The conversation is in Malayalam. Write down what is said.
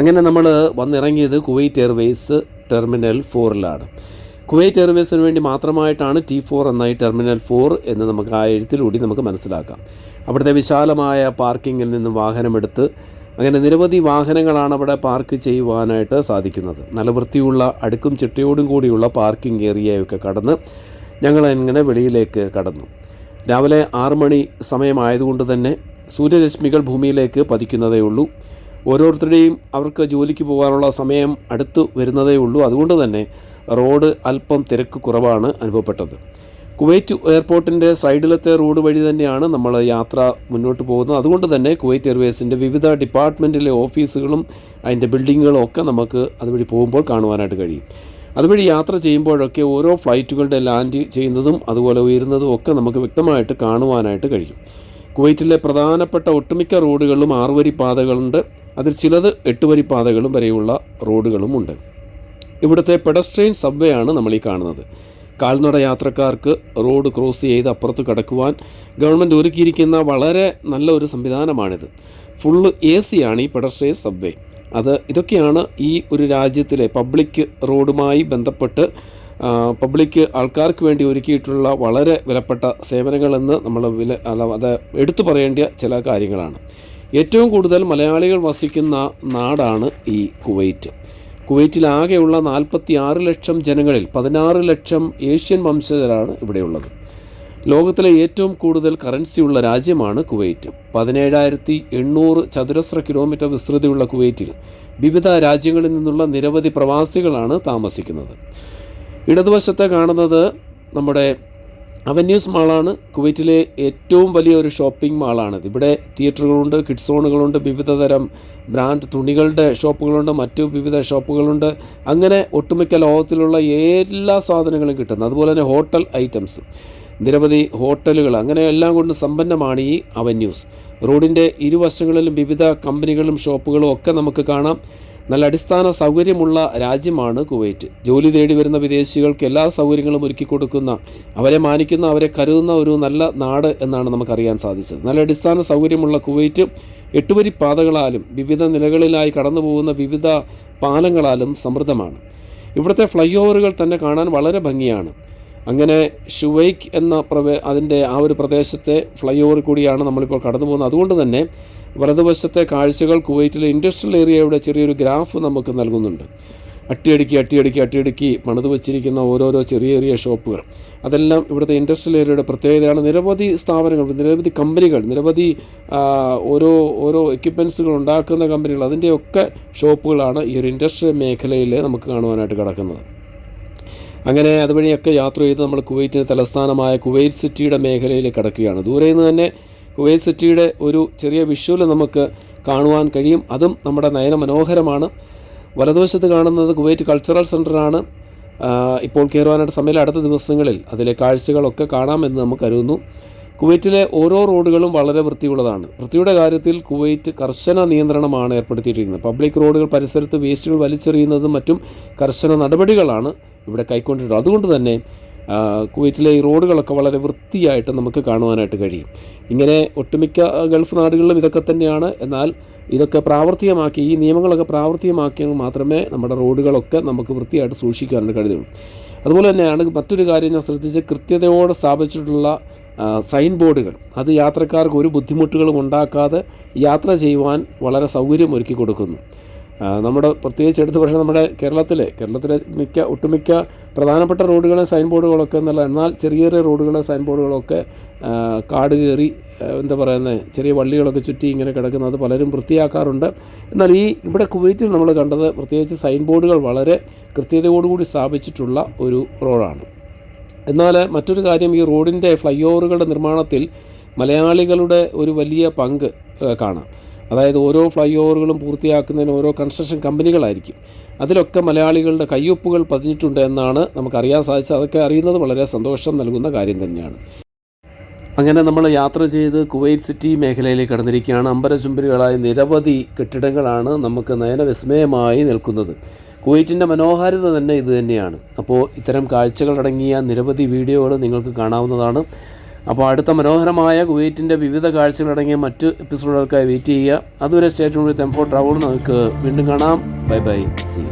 അങ്ങനെ നമ്മൾ വന്നിറങ്ങിയത് കുവൈറ്റ് എയർവേസ് ടെർമിനൽ ഫോറിലാണ്. കുവൈറ്റ് എയർവേസിന് വേണ്ടി മാത്രമായിട്ടാണ് ടി ഫോർ എന്നായി ടെർമിനൽ ഫോർ എന്ന് നമുക്ക് ആ എഴുത്തിലൂടി നമുക്ക് മനസ്സിലാക്കാം. അവിടുത്തെ വിശാലമായ പാർക്കിങ്ങിൽ നിന്ന് വാഹനമെടുത്ത് അങ്ങനെ നിരവധി വാഹനങ്ങളാണ് അവിടെ പാർക്ക് ചെയ്യുവാനായിട്ട് സാധിക്കുന്നത്. നല്ല വൃത്തിയുള്ള അടുക്കും ചിട്ടയോടും കൂടിയുള്ള പാർക്കിംഗ് ഏരിയയൊക്കെ കടന്ന് ഞങ്ങൾ ഇങ്ങനെ വെളിയിലേക്ക് കടന്നു. രാവിലെ ആറ് മണി സമയമായതുകൊണ്ട് തന്നെ സൂര്യരശ്മികൾ ഭൂമിയിലേക്ക് പതിക്കുന്നതേ ഉള്ളൂ ഓരോരുത്തരുടെയും അവർക്ക് ജോലിക്ക് പോകാനുള്ള സമയം അടുത്ത് വരുന്നതേ ഉള്ളൂ. അതുകൊണ്ട് തന്നെ റോഡ് അല്പം തിരക്ക് കുറവാണ് അനുഭവപ്പെട്ടത്. കുവൈറ്റ് എയർപോർട്ടിന്റെ സൈഡിലത്തെ റോഡ് വഴി തന്നെയാണ് നമ്മൾ യാത്ര മുന്നോട്ട് പോകുന്നത്. അതുകൊണ്ട് തന്നെ കുവൈറ്റ് എയർവേസിന്റെ വിവിധ ഡിപ്പാർട്ട്മെന്റിലെ ഓഫീസുകളും അതിന്റെ ബിൽഡിങ്ങുകളും ഒക്കെ നമുക്ക് അതുവഴി പോകുമ്പോൾ കാണുവാനായിട്ട് കഴിയും. അതുവഴി യാത്ര ചെയ്യുമ്പോഴൊക്കെ ഓരോ ഫ്ലൈറ്റുകളുടെ ലാൻഡ് ചെയ്യുന്നതും അതുപോലെ ഉയരുന്നതും ഒക്കെ നമുക്ക് വ്യക്തമായിട്ട് കാണുവാനായിട്ട് കഴിയും. കുവൈറ്റിലെ പ്രധാനപ്പെട്ട ഒട്ടുമിക്ക റോഡുകളിലും ആറുവരി പാതകളുണ്ട് അതിൽ ചിലത് എട്ടുവരി പാതകളും വരെയുള്ള റോഡുകളുമുണ്ട് ഇവിടുത്തെ പെഡസ്ട്രെയിൻ സബ്വേ ആണ് നമ്മൾ ഈ കാണുന്നത്. കാൽനട യാത്രക്കാർക്ക് റോഡ് ക്രോസ് ചെയ്ത് അപ്പുറത്ത് കടക്കുവാൻ ഗവൺമെന്റ് ഒരുക്കിയിരിക്കുന്ന വളരെ നല്ല ഒരു സംവിധാനമാണിത്. ഫുള്ള് എ ആണ് ഈ പെഡസ്ട്രെയിൻ സബ്വേ അത് ഇതൊക്കെയാണ് ഈ ഒരു രാജ്യത്തിലെ പബ്ലിക് റോഡുമായി ബന്ധപ്പെട്ട് പബ്ലിക് ആൾക്കാർക്ക് വേണ്ടി ഒരുക്കിയിട്ടുള്ള വളരെ വിലപ്പെട്ട സേവനങ്ങളെന്ന് നമ്മൾ വില അത് എടുത്തു പറയേണ്ട ചില കാര്യങ്ങളാണ്. ഏറ്റവും കൂടുതൽ മലയാളികൾ വസിക്കുന്ന നാടാണ് ഈ കുവൈറ്റ്. കുവൈറ്റിലാകെയുള്ള നാൽപ്പത്തി ആറ് ലക്ഷം ജനങ്ങളിൽ പതിനാറ് ലക്ഷം ഏഷ്യൻ വംശജരാണ് ഇവിടെയുള്ളത്. ലോകത്തിലെ ഏറ്റവും കൂടുതൽ കറൻസിയുള്ള രാജ്യമാണ് കുവൈറ്റ്. പതിനേഴായിരത്തി എണ്ണൂറ് ചതുരശ്ര കിലോമീറ്റർ വിസ്തൃതിയുള്ള കുവൈറ്റിൽ വിവിധ രാജ്യങ്ങളിൽ നിന്നുള്ള നിരവധി പ്രവാസികളാണ് താമസിക്കുന്നത്. ഇടതുവശത്തെ കാണുന്നത് നമ്മുടെ അവന്യൂസ് മാളാണ് കുവൈറ്റിലെ ഏറ്റവും വലിയ ഒരു ഷോപ്പിംഗ് മാളാണിത്. ഇവിടെ തിയേറ്ററുകളുണ്ട് കിഡ്സ് സോണുകളുണ്ട് വിവിധ തരം ബ്രാൻഡ് തുണികളുടെ ഷോപ്പുകളുണ്ട് മറ്റു വിവിധ ഷോപ്പുകളുണ്ട്. അങ്ങനെ ഒട്ടുമിക്ക ലോകത്തിലുള്ള എല്ലാ സാധനങ്ങളും കിട്ടുന്നു അതുപോലെ തന്നെ ഹോട്ടൽ ഐറ്റംസ് നിരവധി ഹോട്ടലുകൾ അങ്ങനെ എല്ലാം കൊണ്ട് സമ്പന്നമാണ് ഈ അവന്യൂസ്. റോഡിന്റെ ഇരുവശങ്ങളിലും വിവിധ കമ്പനികളും ഷോപ്പുകളും ഒക്കെ നമുക്ക് കാണാം. നല്ല അടിസ്ഥാന സൗകര്യമുള്ള രാജ്യമാണ് കുവൈറ്റ്. ജോലി തേടി വരുന്ന വിദേശികൾക്ക് എല്ലാ സൗകര്യങ്ങളും ഒരുക്കി കൊടുക്കുന്ന അവരെ മാനിക്കുന്ന അവരെ കരുതുന്ന ഒരു നല്ല നാട് എന്നാണ് നമുക്കറിയാൻ സാധിച്ചത്. നല്ല അടിസ്ഥാന സൗകര്യമുള്ള കുവൈറ്റ് എട്ടുവരി പാതകളാലും വിവിധ നിലകളിലായി കടന്നു പോകുന്ന വിവിധ പാലങ്ങളാലും സമൃദ്ധമാണ്. ഇവിടുത്തെ ഫ്ലൈ ഓവറുകൾ തന്നെ കാണാൻ വളരെ ഭംഗിയാണ്. അങ്ങനെ ഷുവൈക്ക് എന്ന പ്രവേ അതിന്റെ ആ ഒരു പ്രദേശത്തെ ഫ്ലൈ ഓവർ കൂടിയാണ് നമ്മളിപ്പോൾ കടന്നു പോകുന്നത് അതുകൊണ്ട് തന്നെ വലതുവശത്തെ കാഴ്ചകൾ കുവൈറ്റിലെ ഇൻഡസ്ട്രിയൽ ഏരിയയുടെ ചെറിയൊരു ഗ്രാഫ് നമുക്ക് നൽകുന്നുണ്ട്. അട്ടിയടുക്കി അട്ടിയടുക്കി അട്ടിയടുക്കി പണിത് വച്ചിരിക്കുന്ന ഓരോരോ ചെറിയ ചെറിയ ഷോപ്പുകൾ. അതെല്ലാം ഇവിടുത്തെ ഇൻഡസ്ട്രിയൽ ഏരിയയുടെ പ്രത്യേകതയാണ്. നിരവധി സ്ഥാപനങ്ങൾ നിരവധി കമ്പനികൾ നിരവധി ഓരോ ഓരോ എക്യുപ്മെൻസുകൾ ഉണ്ടാക്കുന്ന കമ്പനികൾ അതിന്റെയൊക്കെ ഷോപ്പുകളാണ് ഈ ഒരു ഇൻഡസ്ട്രിയൽ മേഖലയിൽ നമുക്ക് കാണുവാനായിട്ട് കിടക്കുന്നത്. അങ്ങനെ അതുവഴിയൊക്കെ യാത്ര ചെയ്ത് നമ്മൾ കുവൈറ്റിന്റെ തലസ്ഥാനമായ കുവൈറ്റ് സിറ്റിയുടെ മേഖലയിൽ കിടക്കുകയാണ്. ദൂരെ നിന്ന് തന്നെ കുവൈറ്റ് സിറ്റിയുടെ ഒരു ചെറിയ വിഷ്വൽ നമുക്ക് കാണുവാൻ കഴിയും. അതും നമ്മുടെ നയന മനോഹരമാണ്. വലതുവശത്ത് കാണുന്നത് കുവൈറ്റ് കൾച്ചറൽ സെന്ററാണ് ഇപ്പോൾ കയറുവാനായിട്ട് സമയം അടുത്ത ദിവസങ്ങളിൽ അതിലെ കാഴ്ചകളൊക്കെ കാണാമെന്ന് നമുക്ക് കരുതുന്നു. കുവൈറ്റിലെ ഓരോ റോഡുകളും വളരെ വൃത്തിയുള്ളതാണ്. വൃത്തിയുടെ കാര്യത്തിൽ കുവൈറ്റ് കർശന നിയന്ത്രണമാണ് ഏർപ്പെടുത്തിയിരിക്കുന്നത് പബ്ലിക് റോഡുകൾ പരിസരത്ത് വേസ്റ്റുകൾ വലിച്ചെറിയുന്നതും മറ്റും കർശന നടപടികളാണ് ഇവിടെ കൈക്കൊണ്ടിട്ടുള്ളത്. അതുകൊണ്ട് തന്നെ കുവൈറ്റിലെ ഈ റോഡുകളൊക്കെ വളരെ വൃത്തിയായിട്ട് നമുക്ക് കാണുവാനായിട്ട് കഴിയും. ഇങ്ങനെ ഒട്ടുമിക്ക ഗൾഫ് നാടുകളിലും ഇതൊക്കെ തന്നെയാണ്. എന്നാൽ ഇതൊക്കെ പ്രാവർത്തികമാക്കി ഈ നിയമങ്ങളൊക്കെ പ്രാവർത്തികമാക്കിയാൽ മാത്രമേ നമ്മുടെ റോഡുകളൊക്കെ നമുക്ക് വൃത്തിയായിട്ട് സൂക്ഷിക്കാനായിട്ട് കഴിയുള്ളൂ. അതുപോലെ തന്നെയാണ് മറ്റൊരു കാര്യം ഞാൻ ശ്രദ്ധിച്ച് കൃത്യതയോടെ സ്ഥാപിച്ചിട്ടുള്ള സൈൻ ബോർഡുകൾ അത് യാത്രക്കാർക്ക് ഒരു ബുദ്ധിമുട്ടുകളും ഉണ്ടാക്കാതെ യാത്ര ചെയ്യുവാൻ വളരെ സൗകര്യം ഒരുക്കി കൊടുക്കുന്നു. നമ്മുടെ പ്രത്യേകിച്ച് എടുത്ത് പക്ഷേ നമ്മുടെ കേരളത്തിലെ കേരളത്തിലെ മിക്ക ഒട്ടുമിക്ക പ്രധാനപ്പെട്ട റോഡുകളെ സൈൻ ബോർഡുകളൊക്കെ എന്നല്ല എന്നാൽ ചെറിയ ചെറിയ റോഡുകളെ സൈൻ ബോർഡുകളൊക്കെ കാട് കയറി എന്താ പറയുന്നത് ചെറിയ വള്ളികളൊക്കെ ചുറ്റി ഇങ്ങനെ കിടക്കുന്നത് പലരും വൃത്തിയാക്കാറുണ്ട്. എന്നാൽ ഈ ഇവിടെ കുവൈറ്റിൽ നമ്മൾ കണ്ടത് പ്രത്യേകിച്ച് സൈൻ ബോർഡുകൾ വളരെ കൃത്യതയോടുകൂടി സ്ഥാപിച്ചിട്ടുള്ള ഒരു റോഡാണ്. എന്നാൽ മറ്റൊരു കാര്യം ഈ റോഡിന്റെ ഫ്ലൈ ഓവറുകളുടെ നിർമ്മാണത്തിൽ മലയാളികളുടെ ഒരു വലിയ പങ്ക് കാണാം. അതായത് ഓരോ ഫ്ലൈ ഓവറുകളും പൂർത്തിയാക്കുന്നതിന് ഓരോ കൺസ്ട്രക്ഷൻ കമ്പനികളായിരിക്കും. അതിലൊക്കെ മലയാളികളുടെ കയ്യൊപ്പുകൾ പതിഞ്ഞിട്ടുണ്ട് എന്നാണ് നമുക്കറിയാൻ സാധിച്ചത്. അതൊക്കെ അറിയുന്നത് വളരെ സന്തോഷം നൽകുന്ന കാര്യം തന്നെയാണ്. അങ്ങനെ നമ്മൾ യാത്ര ചെയ്ത് കുവൈറ്റ് സിറ്റി മേഖലയിലേക്ക് കടന്നിരിക്കുകയാണ്. അമ്പരചുംബരികളായ നിരവധി കെട്ടിടങ്ങളാണ് നമുക്ക് നയനവിസ്മയമായി നിൽക്കുന്നത്. കുവൈറ്റിന്റെ മനോഹാരിത തന്നെ ഇത് തന്നെയാണ്. അപ്പോൾ ഇത്തരം കാഴ്ചകളടങ്ങിയ നിരവധി വീഡിയോകൾ നിങ്ങൾക്ക് കാണാവുന്നതാണ്. അപ്പോൾ അടുത്ത മനോഹരമായ കുവൈറ്റിന്റെ വിവിധ കാഴ്ചകളടങ്ങിയ മറ്റ് എപ്പിസോഡുകൾക്കായി വെയിറ്റ് ചെയ്യുക. അതുവരെ സ്റ്റേറ്റ് വിത്ത് ട്രാവൽ നമുക്ക് വീണ്ടും കാണാം. Bye bye C